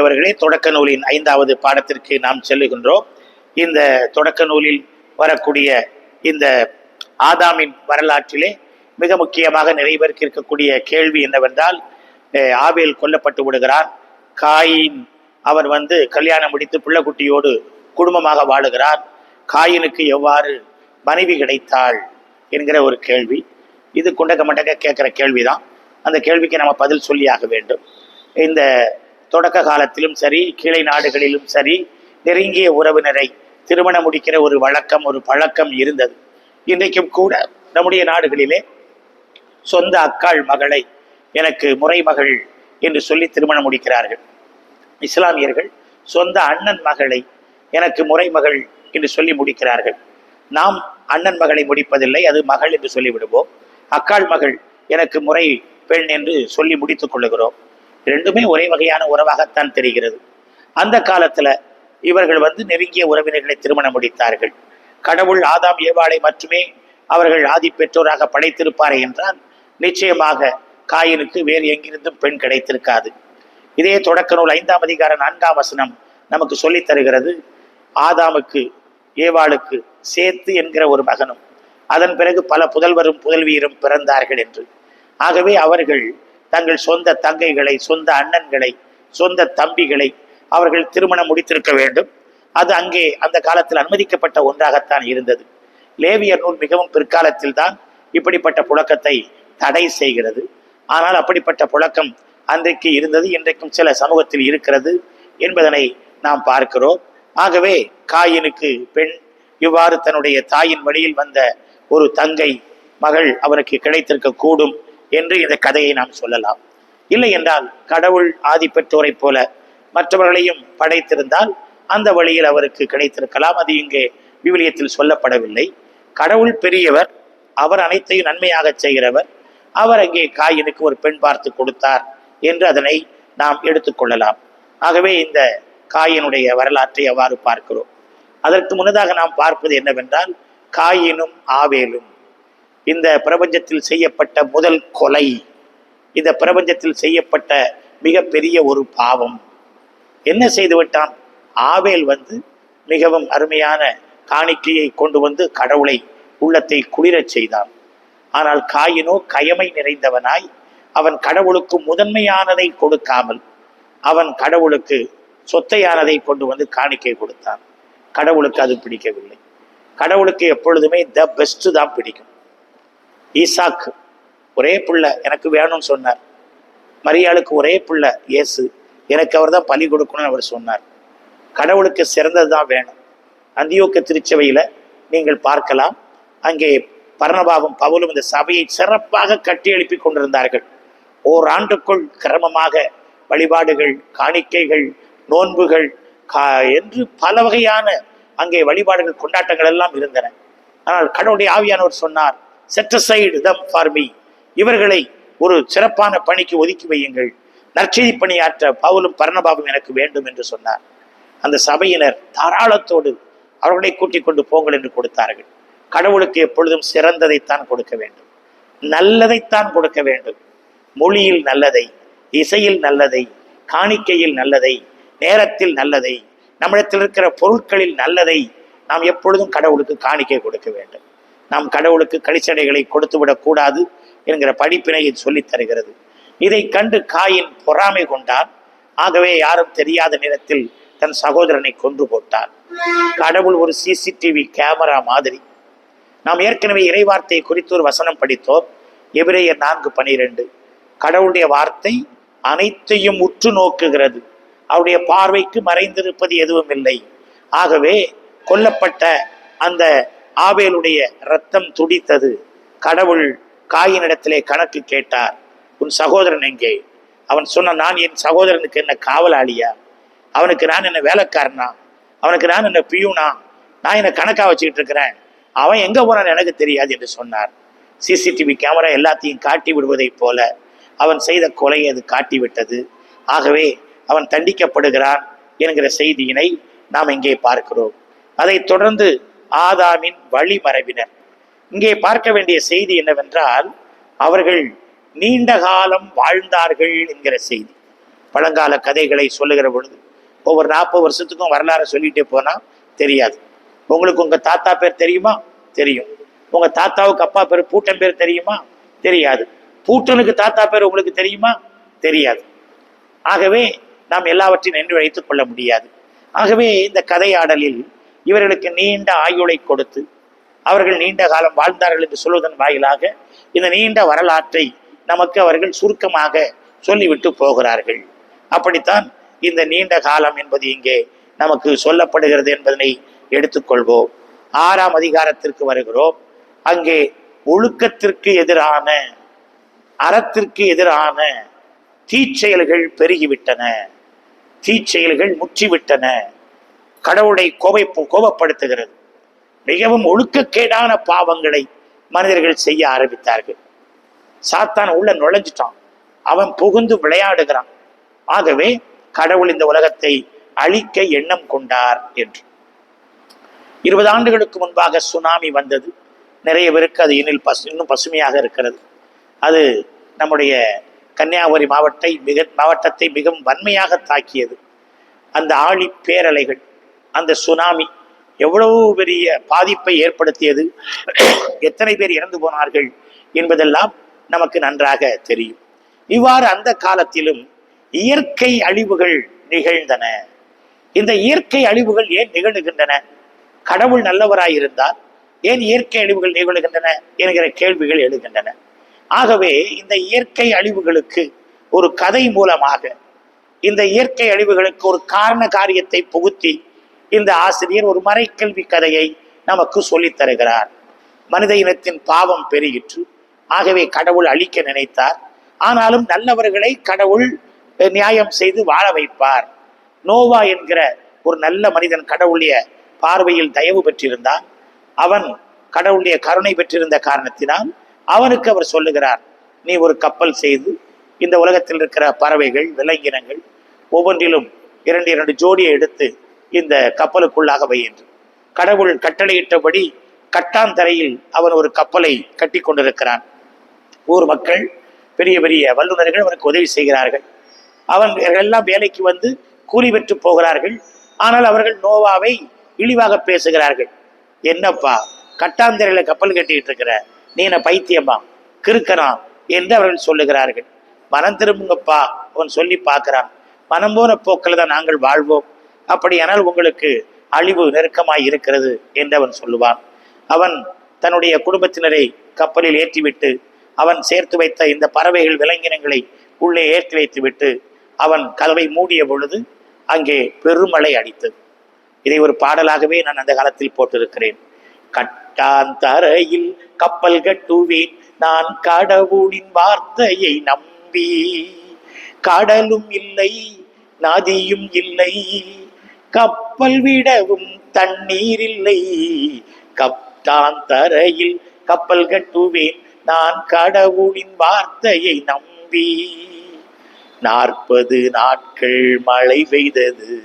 அவர்களே தொடக்க நூலின் ஐந்தாவது பாடத்திற்கு நாம் செல்லுகின்றோம். இந்த தொடக்க நூலில் வரக்கூடிய இந்த ஆதாமின் வரலாற்றிலே மிக முக்கியமாக நிறைய பேருக்கு இருக்கக்கூடிய கேள்வி என்னவென்றால் ஆவேல் கொல்லப்பட்டு விடுகிறார். காயின் அவர் வந்து கல்யாணம் முடித்து பிள்ளைக்குட்டியோடு குடும்பமாக வாழுகிறார். காயினுக்கு எவ்வாறு மனைவி கிடைத்தாள் என்கிற ஒரு கேள்வி. இது குண்டக்க மண்டக்க கேட்குற கேள்விதான். அந்த கேள்விக்கு நம்ம பதில் சொல்லியாக வேண்டும். இந்த தொடக்க காலத்திலும் சரி கீழை நாடுகளிலும் சரி நெருங்கிய உறவினரை திருமணம் முடிக்கிற ஒரு வழக்கம் ஒரு பழக்கம் இருந்தது. இன்றைக்கும் கூட நம்முடைய நாடுகளிலே சொந்த அக்காள் மகளை எனக்கு முறைமகள் என்று சொல்லி திருமணம் முடிக்கிறார்கள். இஸ்லாமியர்கள் சொந்த அண்ணன் மகளை எனக்கு முறைமகள் என்று சொல்லி முடிக்கிறார்கள். நாம் அண்ணன் மகளை முடிப்பதில்லை அது மகள் என்று சொல்லிவிடுவோம். அக்காள் மகள் எனக்கு முறை பெண் என்று சொல்லி முடித்துக் கொள்ளுகிறோம். ரெண்டுமே ஒரே வகையான உறவாகத்தான் தெரிகிறது. அந்த காலத்துல இவர்கள் வந்து நெருங்கிய உறவினர்களை திருமணம் முடித்தார்கள். கடவுள் ஆதாம் ஏவாளை மட்டுமே அவர்கள் ஆதி பெற்றோராக படைத்திருப்பாரே என்றால் நிச்சயமாக காயினுக்கு வேறு எங்கிருந்தும் பெண் கிடைத்திருக்காது. இதே தொடக்க நூல் ஐந்தாம் அதிகார நான்காம் வசனம் நமக்கு சொல்லித் தருகிறது. ஆதாமுக்கு ஏவாளுக்கு சேத்து என்கிற ஒரு மகனும் அதன் பிறகு பல புதல்வரும் புதல்வியரும் பிறந்தார்கள் என்று. ஆகவே அவர்கள் தங்கள் சொந்த தங்கைகளை சொந்த அண்ணன்களை சொந்த தம்பிகளை அவர்கள் திருமணம் முடித்திருக்க வேண்டும். அது அங்கே அந்த காலத்தில் அனுமதிக்கப்பட்ட ஒன்றாகத்தான் இருந்தது. லேவியர் நூல் மிகவும் பிற்காலத்தில் தான் இப்படிப்பட்ட புழக்கத்தை தடை செய்கிறது. ஆனால் அப்படிப்பட்ட புழக்கம் அன்றைக்கு இருந்தது இன்றைக்கும் சில சமூகத்தில் இருக்கிறது என்பதனை நாம் பார்க்கிறோம். ஆகவே காயினுக்கு பெண் இவ்வாறு தன்னுடைய தாயின் வழியில் வந்த ஒரு தங்கை மகள் அவருக்கு கிடைத்திருக்க கூடும் என்று இந்த கதையை நாம் சொல்லலாம். இல்லை என்றால் கடவுள் ஆதிபெற்றோரைப் போல மற்றவர்களையும் படைத்திருந்தால் அந்த வழியில் அவருக்கு கிடைத்திருக்கலாம். அது இங்கே விவிலியத்தில் சொல்லப்படவில்லை. கடவுள் பெரியவர் அவர் அனைத்தையும் நன்மையாக செய்கிறவர். அவர் அங்கே காயினுக்கு ஒரு பெண் பார்த்து கொடுத்தார் என்று அதனை நாம் எடுத்துக்கொள்ளலாம் ஆகவே இந்த காயினுடைய வரலாற்றை அவ்வாறு பார்க்கிறோம். அதற்கு முன்னதாக நாம் பார்ப்பது என்னவென்றால் காயினும் ஆவேலும். இந்த பிரபஞ்சத்தில் செய்யப்பட்ட முதல் கொலை இந்த பிரபஞ்சத்தில் செய்யப்பட்ட மிகப்பெரிய ஒரு பாவம். என்ன செய்து விட்டான்? ஆவேல் வந்து மிகவும் அருமையான காணிக்கையை கொண்டு வந்து கடவுளை உள்ளத்தை குளிரச் செய்தான். ஆனால் காயினோ கயமை நிறைந்தவனாய் அவன் கடவுளுக்கு முதன்மையானதை கொடுக்காமல் அவன் கடவுளுக்கு சொத்தையானதை கொண்டு வந்து காணிக்கை கொடுத்தான். கடவுளுக்கு அது பிடிக்கவில்லை. கடவுளுக்கு எப்பொழுதுமே த பெஸ்ட் தான் பிடிக்கும். ஈசாக்கு ஒரே புள்ள எனக்கு வேணும்னு சொன்னார். மரியாளுக்கு ஒரே புள்ள இயேசு. எனக்கு அவர் தான் பலி கொடுக்கணும்னு அவர் சொன்னார். கடவுளுக்கு சிறந்தது தான் வேணும். அந்தியோக்க திருச்சபையில் நீங்கள் பார்க்கலாம். அங்கே பர்ணபாவும் பவுலும் இந்த சபையை சிறப்பாக கட்டி எழுப்பி கொண்டிருந்தார்கள். ஓராண்டுக்குள் கிரமமாக வழிபாடுகள் காணிக்கைகள் நோன்புகள் கா என்று பல வகையான அங்கே வழிபாடுகள் கொண்டாட்டங்கள் எல்லாம் இருந்தன. ஆனால் கடவுளுடைய ஆவியானவர் சொன்னார் set aside them for me இவர்களை ஒரு சிறப்பான பணிக்கு ஒதுக்கி வையுங்கள். நற்செய்தி பணியாற்ற பவுலும் பரணபாபும் எனக்கு வேண்டும் என்று சொன்னார். அந்த சபையினர் தாராளத்தோடு அவர்களை கூட்டிக் கொண்டு போங்கள் என்று கொடுத்தார்கள். கடவுளுக்கு எப்பொழுதும் சிறந்ததைத்தான் கொடுக்க வேண்டும். நல்லதைத்தான் கொடுக்க வேண்டும். மொழியில் நல்லதை இசையில் நல்லதை காணிக்கையில் நல்லதை நேரத்தில் நல்லதை நம்மிடத்தில் இருக்கிற பொருட்களில் நல்லதை நாம் எப்பொழுதும் கடவுளுக்கு காணிக்கை கொடுக்க வேண்டும். நாம் கடவுளுக்கு கழிச்சடைகளை கொடுத்துவிடக் கூடாது என்கிற படிப்பினை இது சொல்லித் தருகிறது. இதை கண்டு காயின் பொறாமை கொண்டான். ஆகவே யாரும் தெரியாத நேரத்தில் தன் சகோதரனை கொன்று போட்டான். கடவுள் ஒரு சிசிடிவி கேமரா மாதிரி. நாம் ஏற்கனவே இறைவார்த்தை குறித்து ஒரு வசனம் படித்தோம். எபிரேயர் நான்கு பனிரெண்டு. கடவுளுடைய வார்த்தை அனைத்தையும் உற்று நோக்குகிறது. அவருடைய பார்வைக்கு மறைந்திருப்பது எதுவும் இல்லை. ஆகவே கொல்லப்பட்ட அந்த ஆவேலுடைய ரத்தம் துடித்தது. கடவுள் காயினிடத்திலே கணக்கு கேட்டார். உன் சகோதரன் எங்கே? அவன் சொன்ன நான் என் சகோதரனுக்கு என்ன காவலாளியா? அவனுக்கு நான் என்ன வேலைக்காரனா? அவனுக்கு நான் என்ன பியூனா? நான் என்ன கணக்காக வச்சுக்கிட்டு இருக்கிறேன்? அவன் எங்க போனான்னு எனக்கு தெரியாது என்று சொன்னார். சிசிடிவி கேமரா எல்லாத்தையும் காட்டி விடுவதைப் போல அவன் செய்த கொலையை அது காட்டிவிட்டது ஆகவே அவன் தண்டிக்கப்படுகிறான் என்கிற செய்தியினை நாம் இங்கே பார்க்கிறோம். அதைத் தொடர்ந்து ஆதாமின் வழிமரபினர். இங்கே பார்க்க வேண்டிய செய்தி என்னவென்றால் அவர்கள் நீண்ட காலம் வாழ்ந்தார்கள் என்கிற செய்தி. பழங்கால கதைகளை சொல்லுகிற பொழுது ஒவ்வொரு நாற்பது வருஷத்துக்கும் வரலாறு சொல்லிட்டே போனால் தெரியாது. உங்களுக்கு உங்கள் தாத்தா பேர் தெரியுமா? தெரியும். உங்கள் தாத்தாவுக்கு அப்பா பேர் பூட்டன் பேர் தெரியுமா? தெரியாது. பூட்டனுக்கு தாத்தா பேர் உங்களுக்கு தெரியுமா? தெரியாது. ஆகவே நாம் எல்லாவற்றையும் நின்று வைத்துக் கொள்ள முடியாது. ஆகவே இந்த கதையாடலில் இவர்களுக்கு நீண்ட ஆயுளை கொடுத்து அவர்கள் நீண்ட காலம் வாழ்ந்தார்கள் என்று சொல்வதன் வாயிலாக இந்த நீண்ட வரலாற்றை நமக்கு அவர்கள் சுருக்கமாக சொல்லிவிட்டு போகிறார்கள். அப்படித்தான் இந்த நீண்ட காலம் என்பது இங்கே நமக்கு சொல்லப்படுகிறது என்பதனை எடுத்துக்கொள்வோம். ஆறாம் அதிகாரத்திற்கு வருகிறோம். அங்கே ஒழுக்கத்திற்கு எதிரான அறத்திற்கு எதிரான தீச்செயல்கள் பெருகிவிட்டன. தீச்செயல்கள் முற்றிவிட்டன. கடவுளை கோபை கோபப்படுத்துகிறது. மிகவும் ஒழுக்கக்கேடான பாவங்களை மனிதர்கள் செய்ய ஆரம்பித்தார்கள். சாத்தான் உள்ள நுழைஞ்சிட்டான். அவன் புகுந்து விளையாடுகிறான். ஆகவே கடவுள் இந்த உலகத்தை அழிக்க எண்ணம் கொண்டார் என்று. இருபது ஆண்டுகளுக்கு முன்பாக சுனாமி வந்தது. நிறைய பேருக்கு அது இன்னில் பசு இன்னும் பசுமையாக இருக்கிறது. அது நம்முடைய கன்னியாகுமரி மாவட்டை மிக மாவட்டத்தை மிகவும் வன்மையாக தாக்கியது. அந்த ஆழி பேரலைகள் அந்த சுனாமி எவ்வளவு பெரிய பாதிப்பை ஏற்படுத்தியது? எத்தனை பேர் இறந்து போனார்கள் என்பதெல்லாம் நமக்கு நன்றாக தெரியும். இவ்வாறு அந்த காலத்திலும் இயற்கை அழிவுகள் நிகழ்ந்தன. இந்த இயற்கை அழிவுகள் ஏன் நிகழுகின்றன? கடவுள் நல்லவராயிருந்தால் ஏன் இயற்கை அழிவுகள் நிகழுகின்றன என்கிற கேள்விகள் எழுகின்றன. ஆகவே இந்த இயற்கை அழிவுகளுக்கு ஒரு கதை மூலமாக இந்த இயற்கை அழிவுகளுக்கு ஒரு காரண காரியத்தை புகுத்தி இந்த ஆசிரியர் ஒரு மறைக்கல்வி கதையை நமக்கு சொல்லித் தருகிறார். மனித இனத்தின் பாவம் பெருகிற்று. ஆகவே கடவுள் அழிக்க நினைத்தார். ஆனாலும் நல்லவர்களை கடவுள் நியாயம் செய்து வாழ வைப்பார். நோவா என்கிற ஒரு நல்ல மனிதன் கடவுளுடைய பார்வையில் தயவு பெற்றிருந்தான். அவன் கடவுளுடைய கருணை பெற்றிருந்த காரணத்தினால் அவனுக்கு அவர் சொல்லுகிறார் நீ ஒரு கப்பல் செய்து இந்த உலகத்தில் இருக்கிற பறவைகள் விலங்கினங்கள் ஒவ்வொன்றிலும் இரண்டு இரண்டு ஜோடியை எடுத்து இந்த கப்பலுக்குள்ளாக வை என்று. கடவுள் கட்டளையிட்டபடி கட்டாந்தரையில் அவன் ஒரு கப்பலை கட்டி கொண்டிருக்கிறான் ஊர் மக்கள் பெரிய பெரிய வல்லுநர்கள் அவனுக்கு உதவி செய்கிறார்கள். அவன் எல்லாம் வேலைக்கு வந்து கூலி பெற்று போகிறார்கள். ஆனால் அவர்கள் நோவாவை இழிவாக பேசுகிறார்கள். என்னப்பா கட்டாந்தரையில கப்பல் கட்டிட்டு இருக்கிற நீ என்ன பைத்தியமா? கிறுக்கனா? என்று அவர்கள் சொல்லுகிறார்கள். மனம் திரும்புங்கப்பா அவன் சொல்லி பார்க்கிறான். மனம் போன போக்கில் தான் நாங்கள் வாழ்வோம். அப்படியானால் உங்களுக்கு அழிவு நெருக்கமாய் இருக்கிறது என்று அவன் சொல்லுவான். அவன் தன்னுடைய குடும்பத்தினரை கப்பலில் ஏற்றிவிட்டு அவன் சேர்த்து வைத்த இந்த பறவைகள் விலங்கினங்களை உள்ளே ஏற்றி வைத்துவிட்டு அவன் கதவை மூடிய பொழுது அங்கே பெருமழை அடித்தது. இதை ஒரு பாடலாகவே நான் அந்த காலத்தில் போட்டிருக்கிறேன். கட்டாந்தரையில் கப்பல் கட்டுவேன் நான் கடவுளின் வார்த்தையை நம்பி. கடலும் இல்லை நதியும் இல்லை கப்பல் விடவும் தண்ணீர் இல்லை கட்டாந்தரையில் கப்பல் கட்டுவேன். நான் கடவுளின் வார்த்தையை நம்பி. நாற்பது நாட்கள் மழை பெய்தது.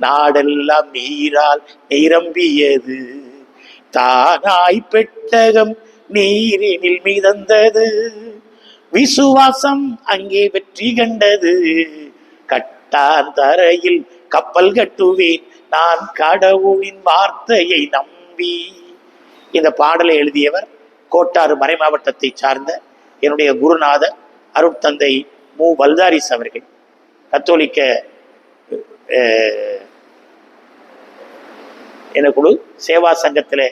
நாடெல்லாம் நீரால் நிரம்பியது. தானாய் பெட்டகம் நீரினில் மிதந்தது. விசுவாசம் அங்கே வெற்றி கண்டது. கட்டான் தரையில் கப்பல் கட்டுவேன். நான் கடவுளின் வார்த்தையை நம்பி. இந்த பாடலை எழுதியவர் கோட்டாறு மறை மாவட்டத்தை சார்ந்த என்னுடைய குருநாதர் அருட்தந்தை மு. வல்தாரிஸ் அவர்கள். கத்தோலிக்க என்ன குழு சேவா சங்கத்தில்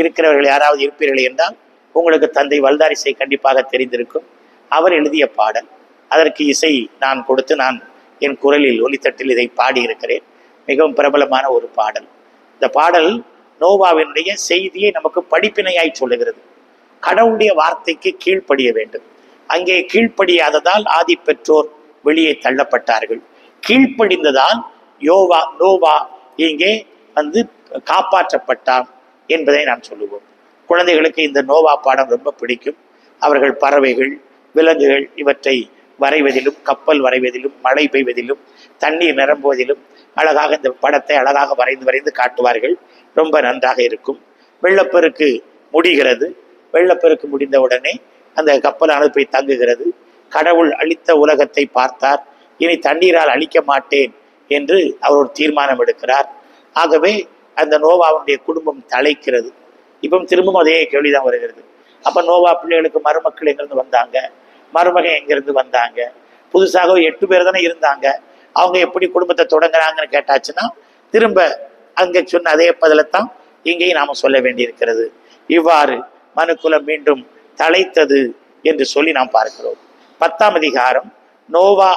இருக்கிறவர்கள் யாராவது இருப்பீர்கள் என்றால் உங்களுக்கு தந்தை வல்தாரிசை கண்டிப்பாக தெரிந்திருக்கும். அவர் எழுதிய பாடல். அதற்கு இசை நான் கொடுத்து நான் என் குரலில் ஒலித்தட்டில் இதை பாடியிருக்கிறேன். மிகவும் பிரபலமான ஒரு பாடல். இந்த பாடல் நோவாவினுடைய செய்தியை நமக்கு படிப்பினையாய் சொல்லுகிறது. கடவுளுடைய வார்த்தைக்கு கீழ்ப்படிய வேண்டும். அங்கே கீழ்ப்படியாததால் ஆதி பெற்றோர் வெளியே தள்ளப்பட்டார்கள். கீழ்ப்படிந்ததால் யோவா நோவா இங்கே வந்து காப்பாற்றப்பட்டான் என்பதை நாம் சொல்லுவோம். குழந்தைகளுக்கு இந்த நோவா பாடம் ரொம்ப பிடிக்கும். அவர்கள் பறவைகள் விலங்குகள் இவற்றை வரைவதிலும் கப்பல் வரைவதிலும் மழை பெய்வதிலும் தண்ணீர் நிரம்புவதிலும் அழகாக இந்த படத்தை அழகாக வரைந்து வரைந்து காட்டுவார்கள். ரொம்ப நன்றாக இருக்கும். வெள்ளப்பெருக்கு முடிகிறது. வெள்ளப்பெருக்கு முடிந்த உடனே அந்த கப்பலானது போய் தங்குகிறது. கடவுள் அளித்த உலகத்தை பார்த்தார். இனி தண்ணீரால் அழிக்க மாட்டேன் என்று அவர் ஒரு தீர்மானம் எடுக்கிறார். ஆகவே அந்த நோவாவுடைய குடும்பம் தலைக்கிறது இப்போ திரும்பவும் அதே கேள்விதான் வருகிறது. அப்போ நோவா பிள்ளைகளுக்கு மருமக்கள் எங்கிருந்து வந்தாங்க? மருமகன் எங்கிருந்து வந்தாங்க? புதுசாக எட்டு பேர் தானே இருந்தாங்க. அவங்க எப்படி குடும்பத்தை தொடங்குறாங்கன்னு கேட்டாச்சுன்னா திரும்ப அங்கே சொன்ன அதே பதிலத்தான் இங்கேயும் நாம சொல்ல வேண்டியிருக்கிறது. இவ்வாறு மனுக்குலம் மீண்டும் தலைத்தது என்று சொல்லி நாம் பார்க்கிறோம். பத்தாம் அதிகாரம் நோவா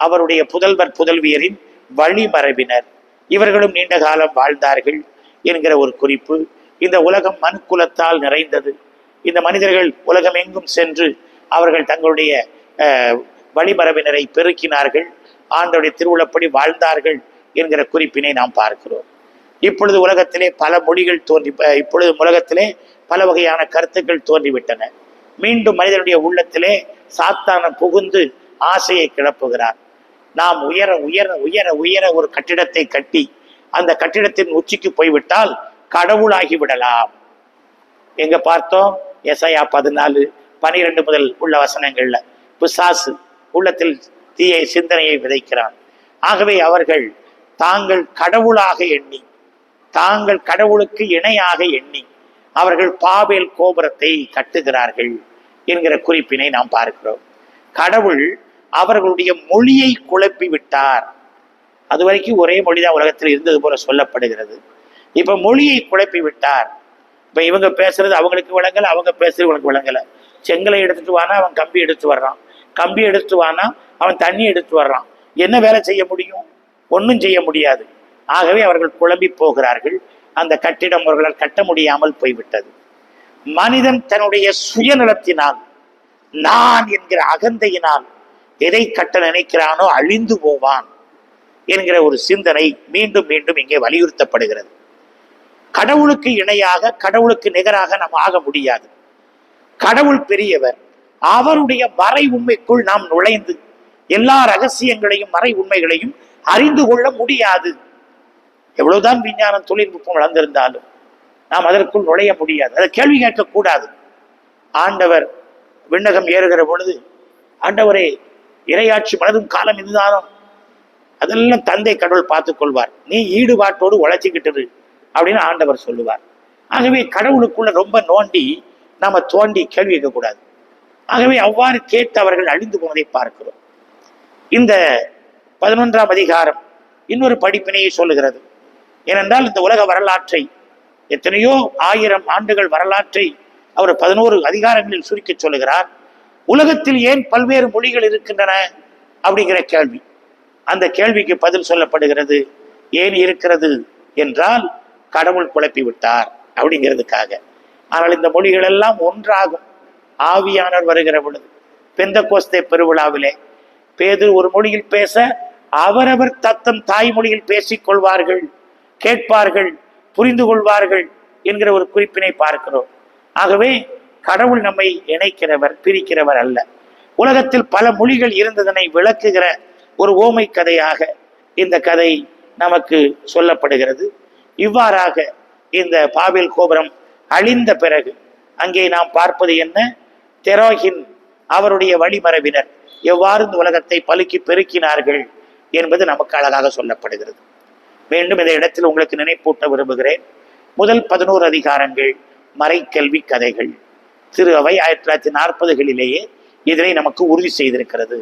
அவருடைய புதல்வர் புதல்வியரின் வழிமரபினர். இவர்களும் நீண்ட காலம் வாழ்ந்தார்கள் என்கிற ஒரு குறிப்பு. இந்த உலகம் மனுக்குலத்தால் நிறைந்தது. இந்த மனிதர்கள் உலகம் எங்கும் சென்று அவர்கள் தங்களுடைய வழிமரபினரை பெருக்கினார்கள். ஆண்டவருடைய திருவுளப்படி வாழ்ந்தார்கள் என்கிற குறிப்பினை நாம் பார்க்கிறோம். இப்பொழுது உலகத்திலே பல மொழிகள் தோன்றி இப்பொழுது உலகத்திலே பல வகையான கருத்துக்கள் தோன்றிவிட்டன. மீண்டும் மனிதனுடைய உள்ளத்திலே சாத்தான புகுந்து ஆசையை கிளப்புகிறார். நாம் உயர உயர உயர உயர ஒரு கட்டிடத்தை கட்டி அந்த கட்டிடத்தின் உச்சிக்கு போய்விட்டால் கடவுளாகி விடலாம். எங்க பார்த்தோம்? எஸ்ஐயா பதினாலு பனிரெண்டு முதல் உள்ள வசனங்கள்ல. பிசாசு உள்ளத்தில் தீய சிந்தனையை விதைக்கிறான். ஆகவே அவர்கள் தாங்கள் கடவுளாக எண்ணி தாங்கள் கடவுளுக்கு இணையாக எண்ணி அவர்கள் பாபேல் கோபுரத்தை கட்டுகிறார்கள் என்கிற குறிப்பினை நாம் பார்க்கிறோம். கடவுள் அவர்களுடைய மொழியை குழப்பி விட்டார். அது வரைக்கும் ஒரே மொழிதான் உலகத்தில் இருந்தது போல சொல்லப்படுகிறது. இப்ப மொழியை குழப்பி விட்டார். இப்ப இவங்க பேசுறது அவங்களுக்கு விளங்கல அவங்க பேசுறது இவங்களுக்கு விளங்கல. செங்கலை எடுத்துட்டு வானா அவன் கம்பி எடுத்து வர்றான். கம்பி எடுத்து வானா அவன் தண்ணி எடுத்து வர்றான். என்ன வேலை செய்ய முடியும்? ஒன்றும் செய்ய முடியாது. ஆகவே அவர்கள் குழம்பி போகிறார்கள். அந்த கட்டிடம் அவர்களால் கட்ட முடியாமல் போய்விட்டது. மனிதன் தன்னுடைய சுயநலத்தினால் நான் என்கிற அகந்தையினால் எதை கட்ட நினைக்கிறானோ அழிந்து போவான் என்கிற ஒரு சிந்தனை மீண்டும் மீண்டும் இங்கே வலியுறுத்தப்படுகிறது. கடவுளுக்கு இணையாக கடவுளுக்கு நிகராக நாம் ஆக முடியாது. கடவுள் பெரியவர். அவருடைய மறை உண்மைக்குள் நாம் நுழைந்து எல்லா ரகசியங்களையும் மறை உண்மைகளையும் அறிந்து கொள்ள முடியாது. எவ்வளவுதான் விஞ்ஞானம் தொழில்நுட்பம் வளர்ந்திருந்தாலும் நாம் அதற்குள் நுழைய முடியாது. அதை கேள்வி கேட்கக்கூடாது. ஆண்டவர் விண்ணகம் ஏறுகிற பொழுது ஆண்டவரே இரையாட்சி மனதும் காலம் இதுதானோ? அதெல்லாம் தந்தை கடவுள் பார்த்துக் கொள்வார். நீ ஈடுபாட்டோடு உழைச்சிக்கிட்டு அப்படின்னு ஆண்டவர் சொல்லுவார். ஆகவே கடவுளுக்குள்ள ரொம்ப நோண்டி நாம தோண்டி கேள்வி கேட்கக்கூடாது. ஆகவே அவ்வாறு கேட்டு அவர்கள் அழிந்து போனதை பார்க்கிறோம். இந்த பதினொன்றாம் அதிகாரம் இன்னொரு படிப்பினையை சொல்லுகிறது. ஏனென்றால் இந்த உலக வரலாற்றை எத்தனையோ ஆயிரம் ஆண்டுகள் வரலாற்றை அவர் பதினோரு அதிகாரங்களில் சுருக்கி சொல்லுகிறார். உலகத்தில் ஏன் பல்வேறு மொழிகள் இருக்கின்றன? அப்படிங்கிற கேள்வி. அந்த கேள்விக்கு பதில் சொல்லப்படுகிறது. ஏன் இருக்கிறது? என்றால் கடவுள் குழப்பி விட்டார் அப்படிங்கிறதுக்காக. ஆனால் இந்த மொழிகள் எல்லாம் ஒன்றாகும். ஆவியானவர் வருகிற பொழுது பெந்த கோஸ்தே பெருவிழாவிலே பேது ஒரு மொழியில் பேச அவரவர் தத்தம் தாய்மொழியில் பேசிக்கொள்வார்கள் கேட்பார்கள் புரிந்து கொள்வார்கள் என்கிற ஒரு குறிப்பினை பார்க்கிறோம். ஆகவே கடவுள் நம்மை இணைக்கிறவர் பிரிக்கிறவர் அல்ல. உலகத்தில் பல மொழிகள் இருந்ததனை விளக்குகிற ஒரு ஓமை கதையாக இந்த கதை நமக்கு சொல்லப்படுகிறது. இவ்வாறாக இந்த பாபில் கோபுரம் அழிந்த பிறகு அங்கே நாம் பார்ப்பது என்ன? தெரோகின் அவருடைய வழிமரபினர் எவ்வாறு இந்த உலகத்தை பலுக்கி பெருக்கினார்கள் என்பது நமக்கு அழகாக சொல்லப்படுகிறது. மீண்டும் இந்த இடத்தில் உங்களுக்கு நினைப்பூட்ட விரும்புகிறேன். முதல் பதினோரு அதிகாரங்கள் மறைக்கல்வி கதைகள். திரு அவை ஆயிரத்தி தொள்ளாயிரத்தி நாற்பதுகளிலேயே இதனை நமக்கு உறுதி செய்திருக்கிறது.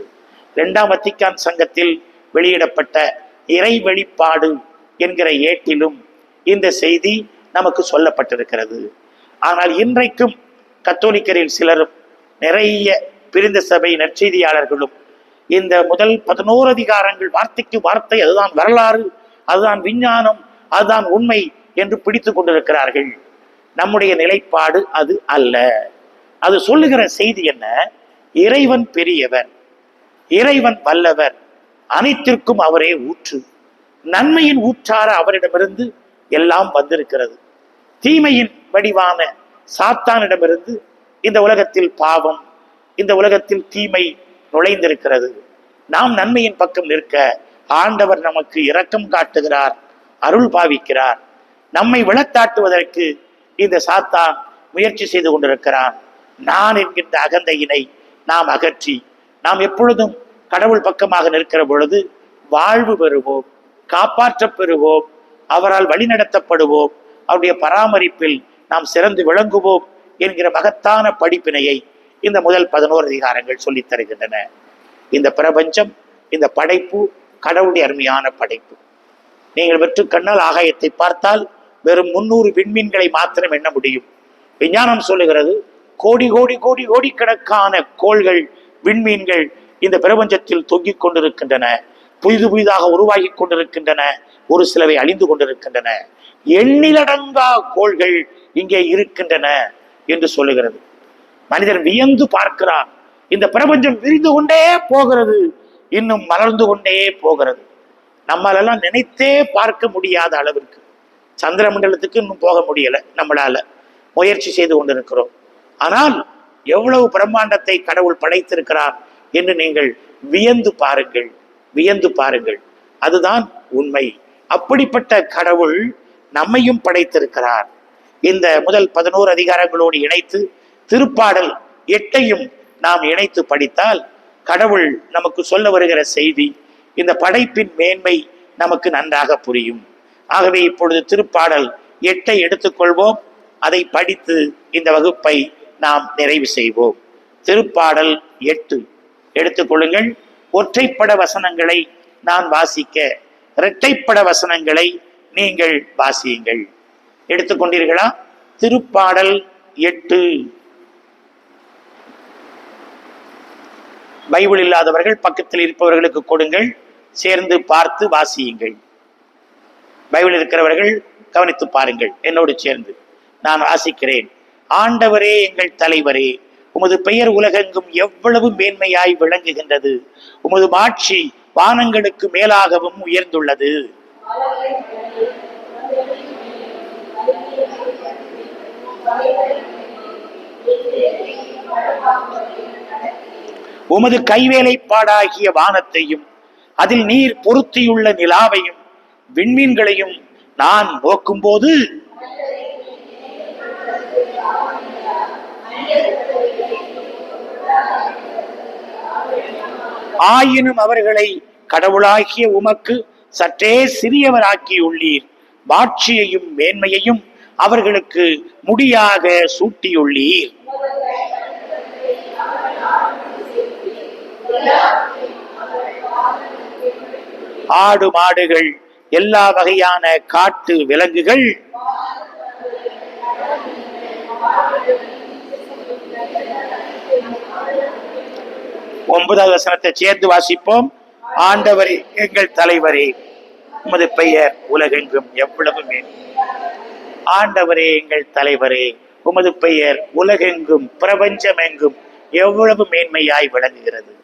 இரண்டாம் வத்திக்கான் சங்கத்தில் வெளியிடப்பட்ட இறை வெளிப்பாடு என்கிற ஏட்டிலும் இந்த செய்தி நமக்கு சொல்லப்பட்டிருக்கிறது. ஆனால் இன்றைக்கும் கத்தோலிக்கரில் சிலரும் நிறைய பிரிந்த சபை நற்செய்தியாளர்களும் இந்த முதல் பதினோரு அதிகாரங்கள் வார்த்தைக்கு வார்த்தை அதுதான் வரலாறு அதுதான் விஞ்ஞானம் அதுதான் உண்மை என்று பிடித்து கொண்டிருக்கிறார்கள். நம்முடைய நிலைப்பாடு அது அல்ல. அது சொல்லுகிற செய்தி என்ன? இறைவன் பெரியவர் இறைவன் வல்லவர் அனைத்திற்கும் அவரே ஊற்று. நன்மையின் ஊற்றார அவரிடமிருந்து எல்லாம் வந்திருக்கிறது. தீமையின் வடிவான சாத்தானிடமிருந்து இந்த உலகத்தில் பாவம் இந்த உலகத்தில் தீமை நுழைந்திருக்கிறது. நாம் நன்மையின் பக்கம் நிற்க ஆண்டவர் நமக்கு இரக்கம் காட்டுகிறார் அருள் பாவிக்கிறார். நம்மை விளத்தாட்டுவதற்கு இந்த சாத்தான் முயற்சி செய்து கொண்டிருக்கிறான். நான் என்கின்ற அகந்தையினை நாம் அகற்றி நாம் எப்பொழுதும் கடவுள் பக்கமாக நிற்கிற பொழுது வாழ்வு பெறுவோம் காப்பாற்றப் பெறுவோம் அவரால் வழிநடத்தப்படுவோம். அவருடைய பராமரிப்பில் நாம் சிறந்து விளங்குவோம் என்கிற மகத்தான படிப்பினையை இந்த முதல் பதினோரு அதிகாரங்கள் சொல்லித் தருகின்றன. இந்த பிரபஞ்சம் இந்த படைப்பு கடவுளுடைய அருமையான படைப்பு. நீங்கள் வெற்று கண்ணால் ஆகாயத்தை பார்த்தால் வெறும் முன்னூறு விண்மீன்களை மாத்திரம் எண்ண முடியும். விஞ்ஞானம் சொல்லுகிறது கோடி கோடி கோடி கோடிக்கணக்கான கோள்கள் விண்மீன்கள் இந்த பிரபஞ்சத்தில் தொங்கிக் கொண்டிருக்கின்றன. புதிது புதிதாக உருவாகி கொண்டிருக்கின்றன. ஒரு சிலவை அழிந்து கொண்டிருக்கின்றன. எண்ணிலடங்கா கோள்கள் இங்கே இருக்கின்றன என்று சொல்லுகிறது. மனிதன் வியந்து பார்க்கிறான். இந்த பிரபஞ்சம் விரிந்து கொண்டே போகிறது. இன்னும் மலர்ந்து கொண்டே போகிறது. நம்மளெல்லாம் நினைத்தே பார்க்க முடியாத அளவிற்கு. சந்திர மண்டலத்துக்கு இன்னும் போக முடியல நம்மளால. முயற்சி செய்து கொண்டிருக்கிறோம். ஆனால் எவ்வளவு பிரம்மாண்டத்தை கடவுள் படைத்திருக்கிறார் என்று நீங்கள் வியந்து பாருங்கள் வியந்து பாருங்கள். அதுதான் உண்மை. அப்படிப்பட்ட கடவுள் நம்மையும் படைத்திருக்கிறார். இந்த முதல் பதினோரு அதிகாரங்களோடு இணைத்து திருப்பாடல் எட்டையும் நாம் இணைத்து படித்தால் கடவுள் நமக்கு சொல்ல வருகிற செய்தி இந்த படைப்பின் மேன்மை நமக்கு நன்றாக புரியும். ஆகவே இப்பொழுது திருப்பாடல் எட்டை எடுத்துக்கொள்வோம். அதை படித்து இந்த வகுப்பை நாம் நிறைவு செய்வோம். திருப்பாடல் எட்டு. எடுத்துக்கொள்ளுங்கள். ஒற்றைப்பட வசனங்களை நான் வாசிக்க இரட்டைப்பட வசனங்களை நீங்கள் வாசியுங்கள். எடுத்துக்கொண்டீர்களா திருப்பாடல் எட்டு. பைபிள் இல்லாதவர்கள் பக்கத்தில் இருப்பவர்களுக்கு கொடுங்கள். சேர்ந்து பார்த்து வாசியுங்கள். பைபிள் இருக்கிறவர்கள் கவனித்து பாருங்கள். என்னோடு சேர்ந்து நான் வாசிக்கிறேன். ஆண்டவரே எங்கள் தலைவரே உமது பெயர் உலகெங்கும் எவ்வளவு மேன்மையாய் விளங்குகின்றது. உமது மாட்சி வானங்களுக்கு மேலாகவும் உயர்ந்துள்ளது. உமது கைவேலைப்பாடாகிய வானத்தையும் அதில் நீர் பொருத்தியுள்ள நிலாவையும் விண்மீன்களையும் நான் நோக்கும்போது ஆயினும் அவர்களை கடவுளாகிய உமக்கு சற்றே சிறியவராக்கியுள்ளீர் மாட்சியையும் மேன்மையையும் அவர்களுக்கு முடியாக சூட்டியுள்ளீர். ஆடு மாடுகள் எல்லா வகையான காட்டு விலங்குகள் ஒன்பதாவது வசனத்தை சேர்ந்து வாசிப்போம். ஆண்டவரே எங்கள் தலைவரே உமது பெயர் உலகெங்கும் எவ்வளவு மேல் ஆண்டவரே எங்கள் தலைவரே உமது பெயர் உலகெங்கும் பிரபஞ்சமெங்கும் எவ்வளவு மேன்மையாய் விளங்குகிறது.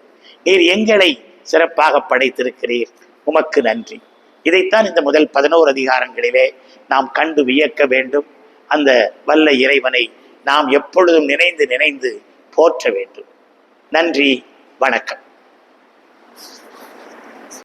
நீர் எங்களை சிறப்பாக படைத்திருக்கிறீர். உமக்கு நன்றி. இதைத்தான் இந்த முதல் பதினோரு அதிகாரங்களிலே நாம் கண்டு வியக்க வேண்டும். அந்த வல்ல இறைவனை நாம் எப்பொழுதும் நினைந்து நினைந்து போற்ற வேண்டும். நன்றி வணக்கம்.